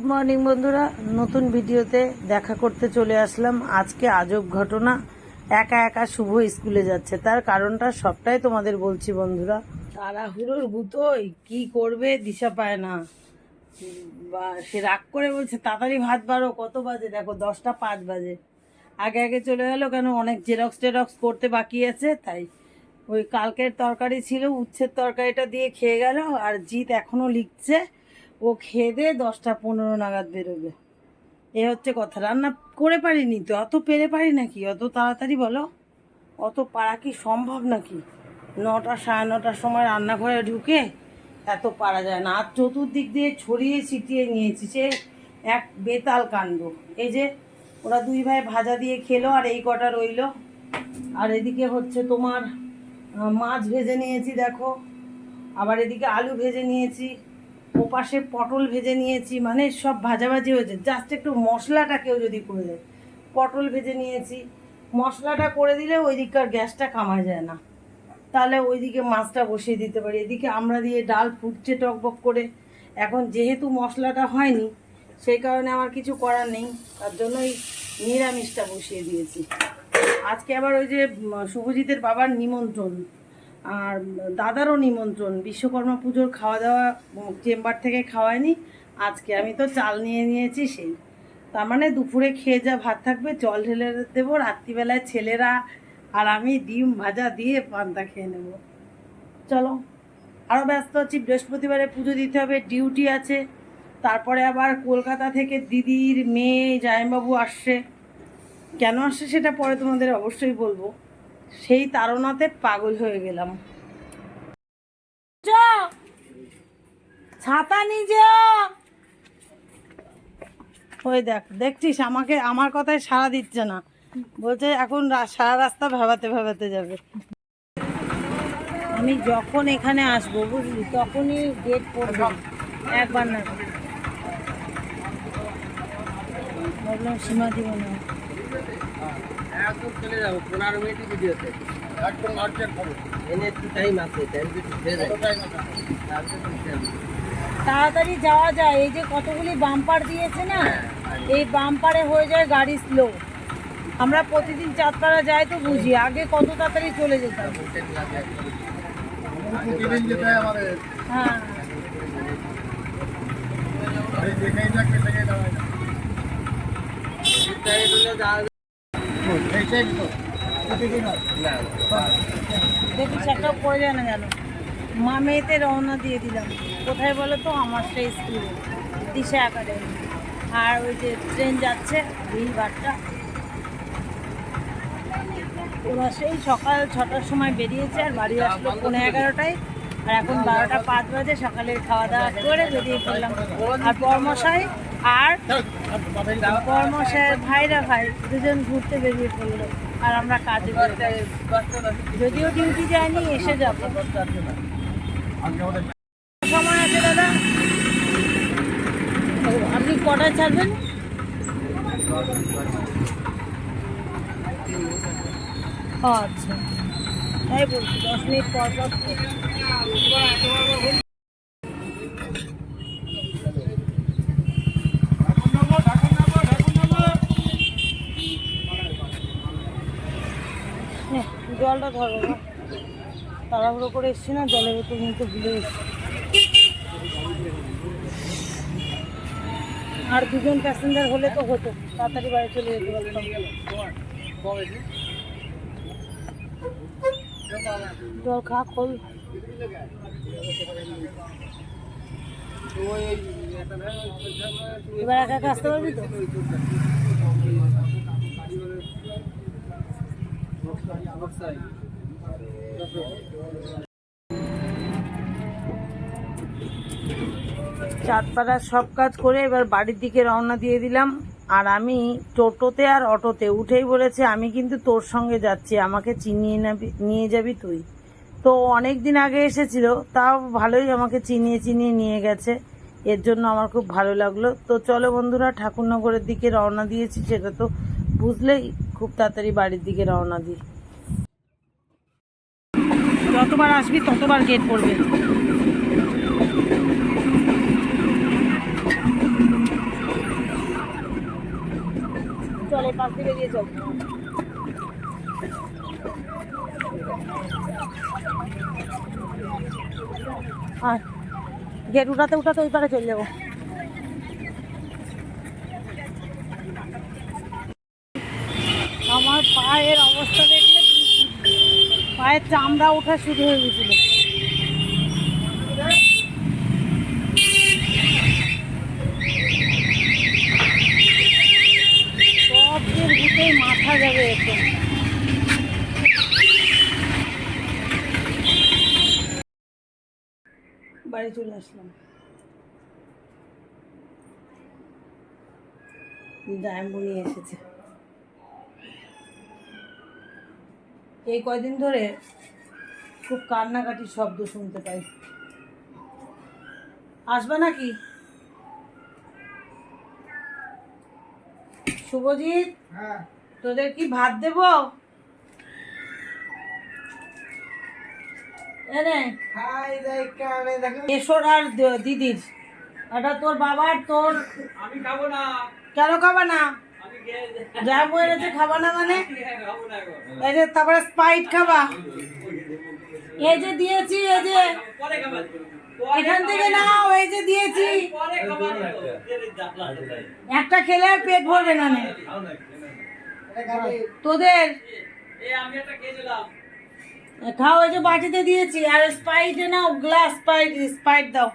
Good morning বন্ধুরা। নতুন ভিডিওতে দেখা করতে চলে আসলাম। আজকে আজব ঘটনা। একা একা শুভ স্কুলে যাচ্ছে। তার কারণটা সবটাই তোমাদের বলছি, বন্ধুরা। তাড়াহুড়োর গুতোই কি করবে, দিশা পায় না। বা, সে রাগ করে বলছে, তাড়াতাড়ি ভাত বাড়ো। কত বাজে? দেখো, দশটা পাঁচ বাজে। আগে আগে চলে গেলো, কেন অনেক জেরক্স টেরক্স করতে বাকি আছে। তাই ওই কালকের তরকারি ছিল, উচ্ছের তরকারিটা দিয়ে খেয়ে গেল। আর জিৎ এখনও লিখছে ও খেয়ে দশটা পনেরো নাগাদ বেরোবে। এ হচ্ছে কথা। রান্না করে পারিনি তো, অত পেরে পারি নাকি? অত তাড়াতাড়ি বলো। অত পারা কি সম্ভব নাকি? নটা, সাড়ে নটার সময় রান্নাঘরে ঢুকে এত পারা যায় না। আর চতুর্দিক দিয়ে ছড়িয়ে ছিটিয়ে নিয়েছি সে এক বেতাল কাণ্ড। এই যে ওরা দুই ভাই ভাজা দিয়ে খেলো আর এই কটা রইল। আর এদিকে হচ্ছে তোমার মাছ ভেজে নিয়েছি দেখো। আবার এদিকে আলু ভেজে নিয়েছি। ওপাশে পটল ভেজে নিয়েছি মানে সব ভাজাভাজি হয়েছে। জাস্ট একটু মশলাটা কেউ যদি করে দেয়। পটল ভেজে নিয়েছি। মশলাটা করে দিলে ওই দিককার গ্যাসটা কামা যায় না। তাহলে ওইদিকে মাছটা বসিয়ে দিতে পারি। এদিকে আমরা দিয়ে ডাল ফুটছে টকবক করে। এখন যেহেতু মশলাটা হয়নি, সেই কারণে আমার কিছু করার নেই। তার জন্যই নিরামিষটা বসিয়ে দিয়েছি। আজকে আবার ওই যে শুভজিতের বাবার নিমন্ত্রণ। আর দাদারও নিমন্ত্রণ, বিশ্বকর্মা পুজোর খাওয়া দাওয়া চেম্বার থেকে খাওয়ায়নি, আজকে আমি তো চাল নিয়ে নিয়েছি সেই। তার মানে দুপুরে খেয়ে যা ভাত থাকবে, জল ঢেলে দেবো, রাত্রিবেলায় ছেলেরা আর আমি ডিম ভাজা দিয়ে পান্তা খেয়ে নেব। চলো আরও ব্যস্ত আছি, বৃহস্পতিবারে পুজো দিতে হবে, ডিউটি আছে, তারপরে আবার কলকাতা থেকে দিদির মেয়ে জায়নবাবু আসছে। কেন আসছে সেটা পরে তোমাদের অবশ্যই বলব। সেই তাড়নাতে পাগল হয়ে গেলাম। যা, ছাতা নিজে ওই দেখ দেখছিস আমাকে আমার কথায় সাড়া দিচ্ছে না। বলছে এখন সারা রাস্তা ভাবাতে ভাবাতে যাবে। আমি যখন এখানে আসব বুঝলি তখনই গেট পড়বে। একবার না। ভাবলাম সীমা দিব না। একদম চলে যাব পনেরো মিনিটই ভিডিওতে একদম আর্জেন্ট হবে। এনে একটু টাইম আছে টাইম যদি হয়ে যায়। তারপরে করতে হবে। তাড়াতাড়ি যাওয়া যায় এই যে কতগুলি বাম্পার দিয়েছে না এই বাম্পারে হয়ে যায় গাড়ি স্লো আমরা প্রতিদিন চাঁদপাড়া যাই তো বুঝি আগে কত তাড়াতাড়ি চলে যেতাম হয় আমাদের। হ্যাঁ। যেখানে থাকবে সেখানে যাওয়া যায়। দেখিস একটা পড়ে যায় না জানো মা মেয়েতে রওনা দিয়ে দিলাম। কোথায় বলো তো? আমার সেই স্কুলে দিশা একাডেমি আর ওই যে ট্রেন যাচ্ছে ভিড়ভাড়টা ওরা সেই সকাল ছটার সময় বেরিয়েছে আর বাড়ি আসলো পনেরো এগারোটায়। আর এখন বারোটা পাঁচ বাজে সকালে খাওয়া দাওয়া করে বেরিয়ে পড়লাম। আর বর্মশাই আর বর্মশাইয়ের ভাইরা ভাই দুজন ঘুরতে বেরিয়ে পড়ল আর আমরা কাজে বেরিয়ে যদিও ডিউটি যায়নি এসে যাব। সময় আছে দাদা? আপনি কটায় ছাড়বেন? আচ্ছা। তাই বলছি দশ মিনিট পর পর নে, জলটা ধরো না। তাড়াহুড়ো করে এসছি না, জলের বোতল নিতে ভুলে এসছি আর দুজন প্যাসেঞ্জার হলে তো হতো, তাড়াতাড়ি বাড়ি চলে যেতে পারতাম। জল খা, খোল। এবার একা একা আসতে পারবি তো? চাঁদপাড়ার সব কাজ করে এবার বাড়ির দিকে রওনা দিয়ে দিলাম। আর আমি টোটোতে আর অটোতে, উঠেই বলেছে, আমি কিন্তু তোর সঙ্গে যাচ্ছি, আমাকে চিনিয়ে নিয়ে যাবি তুই। তো অনেক দিন আগে এসেছিল, তাও ভালোই আমাকে চিনিয়ে চিনিয়ে নিয়ে গেছে। এর জন্য আমার খুব ভালো লাগল। তো চলো বন্ধুরা, ঠাকুরনগরের দিকে রওনা দিয়েছি, সেটা তো বুঝলেই খুব তাড়াতাড়ি বাড়ির দিকে রওনা দিই। যতবার আসবি, ততবার গেট পড়বে চলে পাশ দিয়ে বেরিয়ে আর গেট উঠাতে উঠাতে ওই পারে চলে যাব। দেখলে পায়ের চামড়া ওঠা শুরু হয়ে গেছিল। মাথা যাবে বাড়ি চলে আসলাম। ডায়মো এসেছে। এই কয়দিন ধরে খুব কান্নাকাটির শব্দ শুনতে পাই। আসবে নাকি? শুভজিৎ তোদের কি ভাত দেব? এসোর আর দিদির। এটা তোর বাবার তোর আমি খাব না। কেন খাবা না? যা বলেছে খাবা না মানে? এই যে তারপরে স্পাইট খাবা। এই যে দিয়েছি, এই যে। এখান থেকে নাও, এই যে দিয়েছি। একটা খেলে আর পেট ভরবে না তোদের? খাও, এই যে বাটিতে দিয়েছি। আর স্পাইটে নাও, গ্লাস স্পাইট স্পাইট দাও।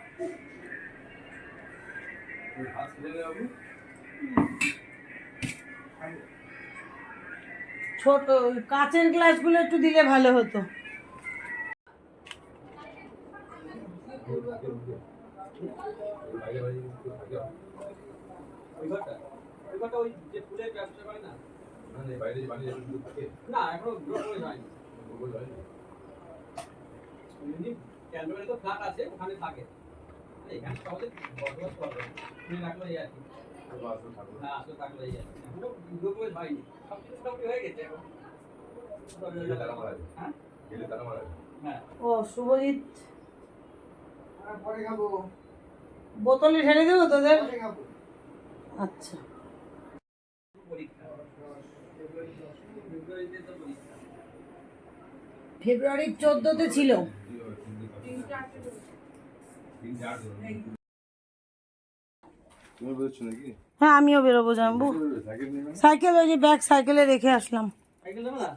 ছোট কাচের গ্লাসগুলো একটু দিলে ভালো হতো। হয়নি তো ফ্ল্যাট আছে ওখানে থাকে। এখানে সহজে বসবাস করবে রাখল আর কি। ও শুভজিৎ। বোতলে ঢেলে দেবো তোদের? আচ্ছা। ফেব্রুয়ারির চোদ্দতে ছিল। তুমি বলছো নাকি? হ্যাঁ আমিও বেরোবো জানব সাইকেল ওই যে ব্যাগ সাইকেলে রেখে আসলাম।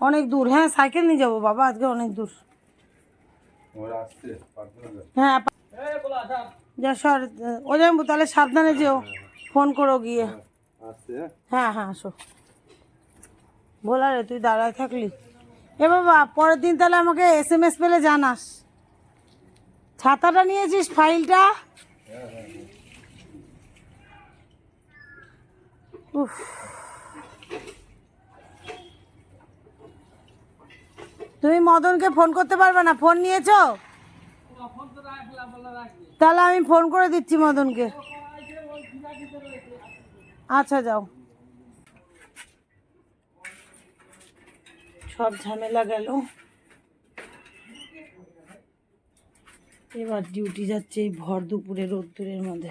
অনেক দূর। হ্যাঁ সাইকেল নিয়ে যাব বাবা, আজকে অনেক দূর। হ্যাঁ যা সর ও জানব তাহলে সাবধানে যেও। ফোন করো গিয়ে। হ্যাঁ হ্যাঁ আসো। বলা রে, তুই দাঁড়ায় থাকলি। এ বাবা, পরের দিন তাহলে আমাকে এস এম এস পেলে জানাস। ছাতাটা নিয়েছিস, ফাইলটা? উফ। তুমি মদনকে ফোন করতে পারবে না? ফোন নিয়েছো? তাহলে আমি ফোন করে দিচ্ছি মদনকে। আচ্ছা যাও। সব ঝামেলা গেল। এবার ডিউটি যাচ্ছে এই ভর দুপুরে রোদ্দুরের মধ্যে।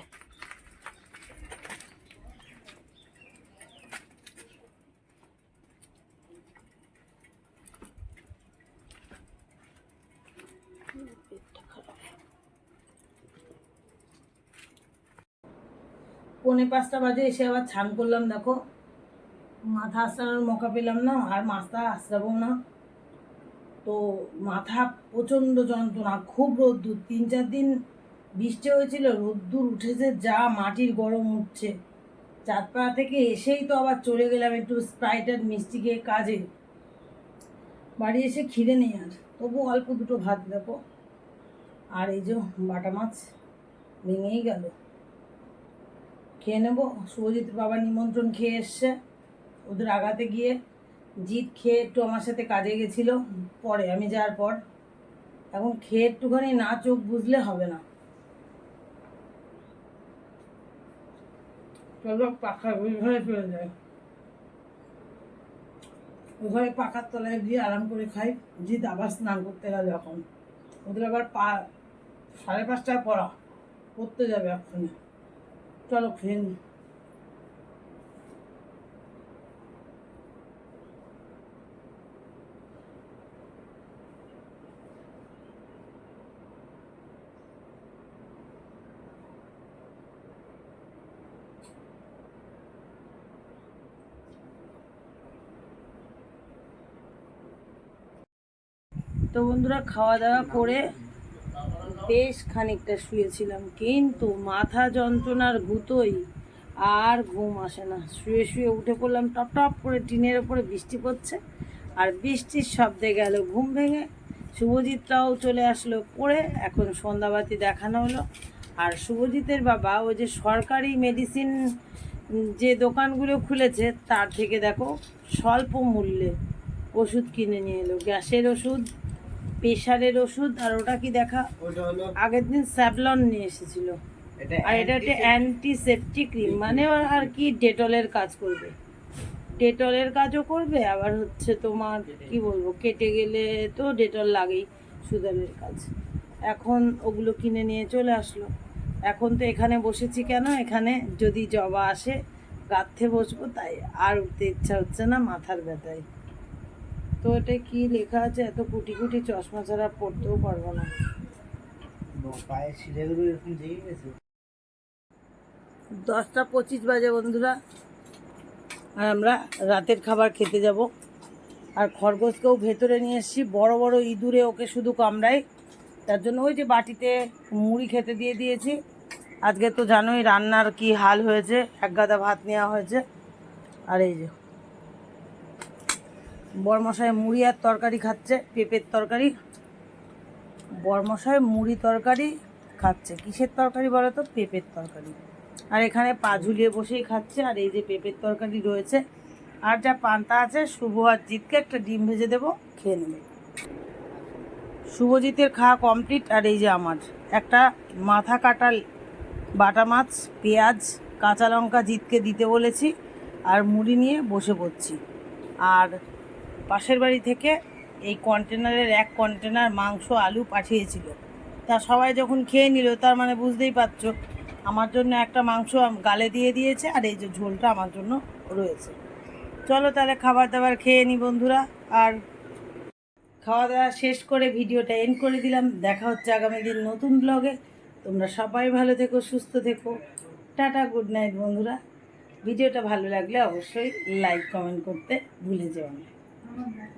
পৌনে পাঁচটা বাজে এসে আবার ছান করলাম, দেখো। মাথা আসানোর মকা পেলাম না, আর মাথা আসাবো না। তো মাথা প্রচণ্ড যন্ত্রণা, খুব রোদ্দুর। তিন চার দিন বৃষ্টি হয়েছিল, রোদ্দুর উঠেছে, যা মাটির গরম উঠছে। চাঁদপাড়া থেকে এসেই তো আবার চলে গেলাম একটু স্প্রাইট আর মিষ্টি খেয়ে কাজে। বাড়ি এসে খিদে নেই আর তবু অল্প দুটো ভাত, দেখো। আর এই যে বাটা মাছ ভেঙেই গেল। খেয়ে নেব। শুভজিৎ বাবা নিমন্ত্রণ খেয়ে এসছে। ওদের আগাতে গিয়ে জিৎ খেয়ে একটু আমার সাথে কাজে গেছিল। পরে আমি যাওয়ার পর। এখন খেয়ে একটুখানি না চোখ বুঝলে হবে না। চলো পাখা ওই ঘরে চলে যায়। ওই ঘরে পাখার তলায় গিয়ে আরাম করে খাই। জিৎ আবার স্নান করতে গেল এখন। ওদের আবার পা সাড়ে পাঁচটায় পড়া। পড়তে যাবে এক্ষুনি। চলো খেয়ে নি। তো বন্ধুরা খাওয়া দাওয়া করে বেশ খানিকটা শুয়েছিলাম, কিন্তু মাথা যন্ত্রণার গুতোই আর ঘুম আসে না। শুয়ে শুয়ে উঠে পড়লাম, টপ টপ করে টিনের ওপরে বৃষ্টি পড়ছে আর বৃষ্টির শব্দে গেল ঘুম ভেঙে। শুভজিৎরাও চলে আসলো পড়ে, এখন সন্ধ্যাবাতি দেখানো হলো। আর শুভজিতের বাবা, ওই যে সরকারি মেডিসিন যে দোকানগুলো খুলেছে, তার থেকে দেখো, স্বল্প মূল্যে ওষুধ কিনে নিয়ে এলো। গ্যাসের ওষুধ প্রেশারের ওষুধ আর ওটা কি দেখা? আগের দিন স্যাভলন নিয়ে এসেছিল। এটা আর এটা একটা অ্যান্টিসেপটিক ক্রিম মানে ওর আর কি ডেটলের কাজ করবে। ডেটলের কাজও করবে আবার হচ্ছে তোমার কি বলব কেটে গেলে তো ডেটল লাগেই সুদানের কাজ। এখন ওগুলো কিনে নিয়ে চলে আসলো। এখন তো এখানে বসেছি কেন? এখানে যদি জবা আসে গাঁথে বসবো তাই আর উঠতে ইচ্ছা হচ্ছে না মাথার ব্যথায়। তো কি লেখা আছে? এত কুটি কুটি চশমা ছাড়া পড়তেও পারব না। পায়ের শিলেগুলো এরকম জেগে গেছে। দশটা পঁচিশ বাজে বন্ধুরা। আর আমরা রাতের খাবার খেতে যাব। আর খরগোশকেও ভেতরে নিয়ে এসেছি। বড় বড় ইঁদুরে ওকে শুধু কামড়ায়। তার জন্য ওই যে বাটিতে মুড়ি খেতে দিয়ে দিয়েছি। আজকে তো জানোই রান্নার কি হাল হয়েছে। এক গাদা ভাত নেওয়া হয়েছে। আর এই যে বরমশাই মুড়ি আর তরকারি খাচ্ছে, পেঁপের তরকারি। বরমশাই মুড়ি তরকারি খাচ্ছে। কিসের তরকারি বলো তো? পেঁপের তরকারি। আর এখানে পা ঝুলিয়ে বসেই খাচ্ছে। আর এই যে পেঁপের তরকারি রয়েছে, আর যা পান্তা আছে, শুভ আর জিতকে একটা ডিম ভেজে দেবো, খেয়ে নেবে। শুভজিতের খাওয়া কমপ্লিট, আর এই যে আমার। একটা মাথা কাটা বাটা মাছ, পেঁয়াজ, কাঁচা লঙ্কা জিতকে দিতে বলেছি, আর মুড়ি নিয়ে বসে পড়ছি। আর পাশের বাড়ি থেকে এই কন্টেনারের এক কন্টেনার মাংস, আলু পাঠিয়েছিল। তা সবাই যখন খেয়ে নিল, তার মানে বুঝতেই পারছ, আমার জন্য একটা মাংস গালে দিয়ে দিয়েছে আর এই যে ঝোলটা আমার জন্য রয়েছে। চলো তাহলে খাবার দাবার খেয়ে নি বন্ধুরা, আর খাওয়া দাওয়া শেষ করে ভিডিওটা এন্ড করে দিলাম। দেখা হচ্ছে আগামী দিন নতুন ব্লগে তোমরা সবাই ভালো থেকো, সুস্থ থেকো। টাটা গুড নাইট বন্ধুরা। ভিডিওটা ভালো লাগলে অবশ্যই লাইক কমেন্ট করতে ভুলে যেও না। 嗯